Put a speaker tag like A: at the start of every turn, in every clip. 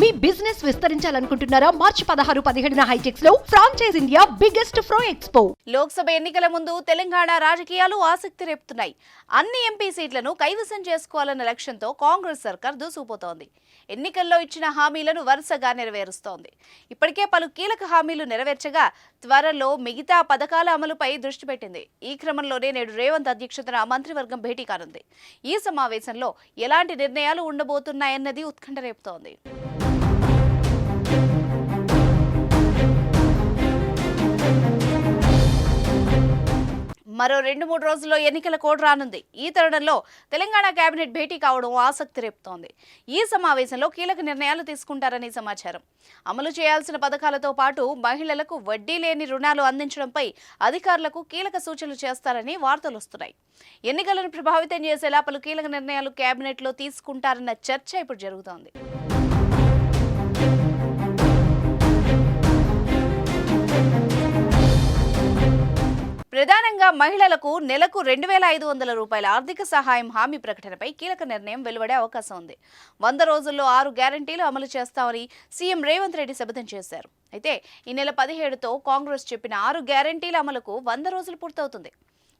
A: మీ business విస్తరించాలనుకుంటున్నారా? మార్చి పదహారు పదిహేడున హైటెక్స్లో ఫ్రాంచైజ్ ఇండియా బిగ్గెస్ట్ ఫ్రో ఎక్స్పో
B: లోక్సభ ఎన్నికల ముందు తెలంగాణ రాజకీయాలు ఆసక్తి రేపుతున్నాయి. అన్ని ఎంపీ సీట్లను కైవసం చేసుకోవాలన్న లక్ష్యంతో కాంగ్రెస్ సర్కార్ దూసుకుపోతోంది. ఎన్నికల్లో ఇచ్చిన హామీలను వరుసగా నెరవేరుస్తోంది. ఇప్పటికే పలు కీలక హామీలు నెరవేర్చగా త్వరలో మిగతా పథకాల అమలుపై దృష్టి పెట్టింది. ఈ క్రమంలోనే నేడు రేవంత్ అధ్యక్షతన మంత్రివర్గం భేటీ కానుంది. ఈ సమావేశంలో ఎలాంటి నిర్ణయాలు ఉండబోతున్నాయన్నది ఉత్కంఠ రేపుతోంది. మరో రెండు మూడు రోజుల్లో ఎన్నికల కోడ్ రానుంది. ఈ తరుణంలో తెలంగాణ కేబినెట్ భేటీ కావడం ఆసక్తి రేపుతోంది. ఈ సమావేశంలో కీలక నిర్ణయాలు తీసుకుంటారని సమాచారం. అమలు చేయాల్సిన పథకాలతో పాటు మహిళలకు వడ్డీ లేని రుణాలు అందించడంపై అధికారులకు కీలక సూచనలు చేస్తారని వార్తలు వస్తున్నాయి. ఎన్నికలను ప్రభావితం చేసేలా పలు కీలక నిర్ణయాలు కేబినెట్లో తీసుకుంటారన్న చర్చ ఇప్పుడు జరుగుతోంది. ప్రధానంగా మహిళలకు నెలకు రెండు వేల ఐదు వందల రూపాయల ఆర్థిక సహాయం హామీ ప్రకటనపై కీలక నిర్ణయం వెలువడే అవకాశం ఉంది. వంద రోజుల్లో ఆరు గ్యారంటీలు అమలు చేస్తామని సీఎం రేవంత్ రెడ్డి శపథం చేశారు. అయితే ఈ నెల పదిహేడుతో కాంగ్రెస్ చెప్పిన ఆరు గ్యారంటీల అమలుకు వంద రోజులు పూర్తవుతుంది.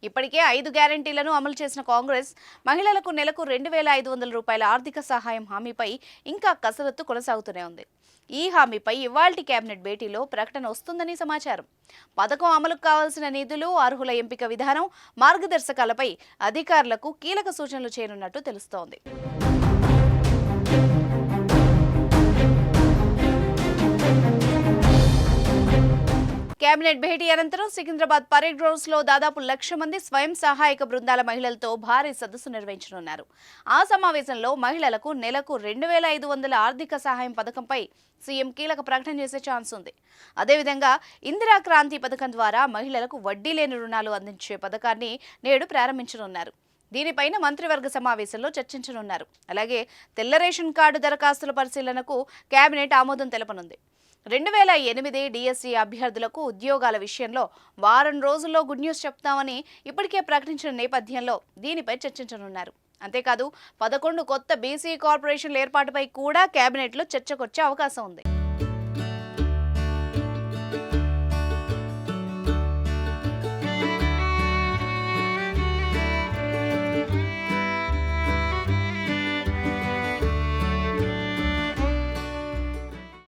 B: ఇప్పటికే ఐదు గ్యారంటీలను అమలు చేసిన కాంగ్రెస్ మహిళలకు నెలకు రెండు వేల ఐదు వందల రూపాయల ఆర్థిక సహాయం హామీపై ఇంకా కసరత్తు కొనసాగుతూనే ఉంది. ఈ హామీపై ఇవాల్టి కేబినెట్ భేటీలో ప్రకటన వస్తుందని సమాచారం. పథకం అమలుకు కావాల్సిన నిధులు అర్హుల ఎంపిక విధానం మార్గదర్శకాలపై అధికారులకు కీలక సూచనలు చేయనున్నట్టు తెలుస్తోంది. కేబినెట్ భేటీ అనంతరం సికింద్రాబాద్ పరేడ్ గ్రౌండ్స్లో దాదాపు లక్ష మంది స్వయం సహాయక బృందాల మహిళలతో భారీ సదస్సు నిర్వహించనున్నారు. ఆ సమావేశంలో మహిళలకు నెలకు రెండు వేల ఐదు వందల ఆర్థిక సహాయం పథకంపై సీఎం కీలక ప్రకటన చేసే ఛాన్స్ ఉంది. అదేవిధంగా ఇందిరా క్రాంతి పథకం ద్వారా మహిళలకు వడ్డీ లేని రుణాలు అందించే పథకాన్ని నేడు ప్రారంభించనున్నారు. దీనిపైన మంత్రివర్గ సమావేశంలో చర్చించనున్నారు. అలాగే తెల్ల రేషన్ కార్డు దరఖాస్తుల పరిశీలనకు కేబినెట్ ఆమోదం తెలపనుంది. రెండు వేల ఎనిమిది డిఎస్సి అభ్యర్థులకు ఉద్యోగాల విషయంలో వారం రోజుల్లో గుడ్ న్యూస్ చెప్తామని ఇప్పటికే ప్రకటించిన నేపథ్యంలో దీనిపై చర్చించనున్నారు. అంతేకాదు పదకొండు కొత్త బీసీ కార్పొరేషన్ల ఏర్పాటుపై కూడా కేబినెట్లో చర్చకొచ్చే అవకాశం ఉంది.